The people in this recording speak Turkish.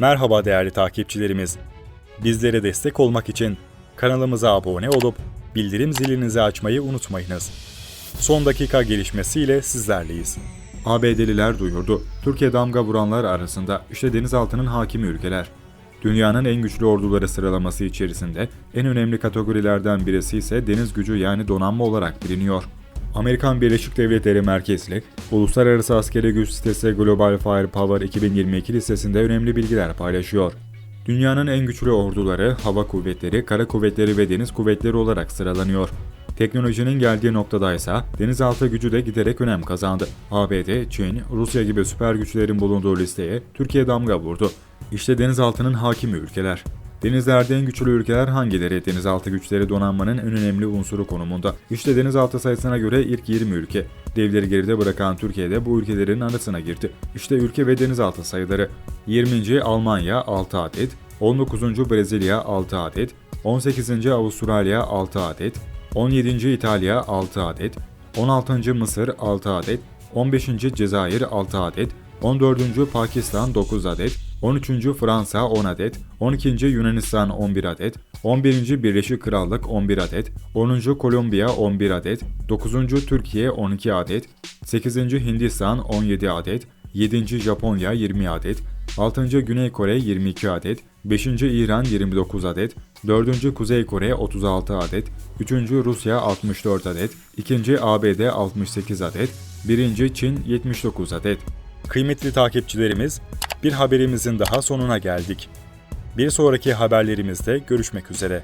Merhaba değerli takipçilerimiz. Bizlere destek olmak için kanalımıza abone olup bildirim zilinizi açmayı unutmayınız. Son dakika gelişmesiyle sizlerleyiz. ABD'liler duyurdu. Türkiye damga vuranlar arasında işte denizaltının hakimi ülkeler. Dünyanın en güçlü orduları sıralaması içerisinde en önemli kategorilerden birisi ise deniz gücü yani donanma olarak biliniyor. Amerikan Birleşik Devletleri merkezli Uluslararası Askeri Güç sitesi Global Firepower 2022 listesinde önemli bilgiler paylaşıyor. Dünyanın en güçlü orduları hava kuvvetleri, kara kuvvetleri ve deniz kuvvetleri olarak sıralanıyor. Teknolojinin geldiği noktada ise denizaltı gücü de giderek önem kazandı. ABD, Çin, Rusya gibi süper güçlerin bulunduğu listeye Türkiye damga vurdu. İşte denizaltının hakimi ülkeler. Denizlerde en güçlü ülkeler hangileri? Denizaltı güçleri donanmanın en önemli unsuru konumunda. İşte denizaltı sayısına göre ilk 20 ülke. Devleri geride bırakan Türkiye de bu ülkelerin arasına girdi. İşte ülke ve denizaltı sayıları. 20. Almanya 6 adet, 19. Brezilya 6 adet, 18. Avustralya 6 adet, 17. İtalya 6 adet, 16. Mısır 6 adet, 15. Cezayir 6 adet, 14. Pakistan 9 adet, 13. Fransa 10 adet, 12. Yunanistan 11 adet, 11. Birleşik Krallık 11 adet, 10. Kolombiya 11 adet, 9. Türkiye 12 adet, 8. Hindistan 17 adet, 7. Japonya 20 adet, 6. Güney Kore 22 adet, 5. İran 29 adet, 4. Kuzey Kore 36 adet, 3. Rusya 64 adet, 2. ABD 68 adet, 1. Çin 79 adet. Kıymetli takipçilerimiz, bir haberimizin daha sonuna geldik. Bir sonraki haberlerimizde görüşmek üzere.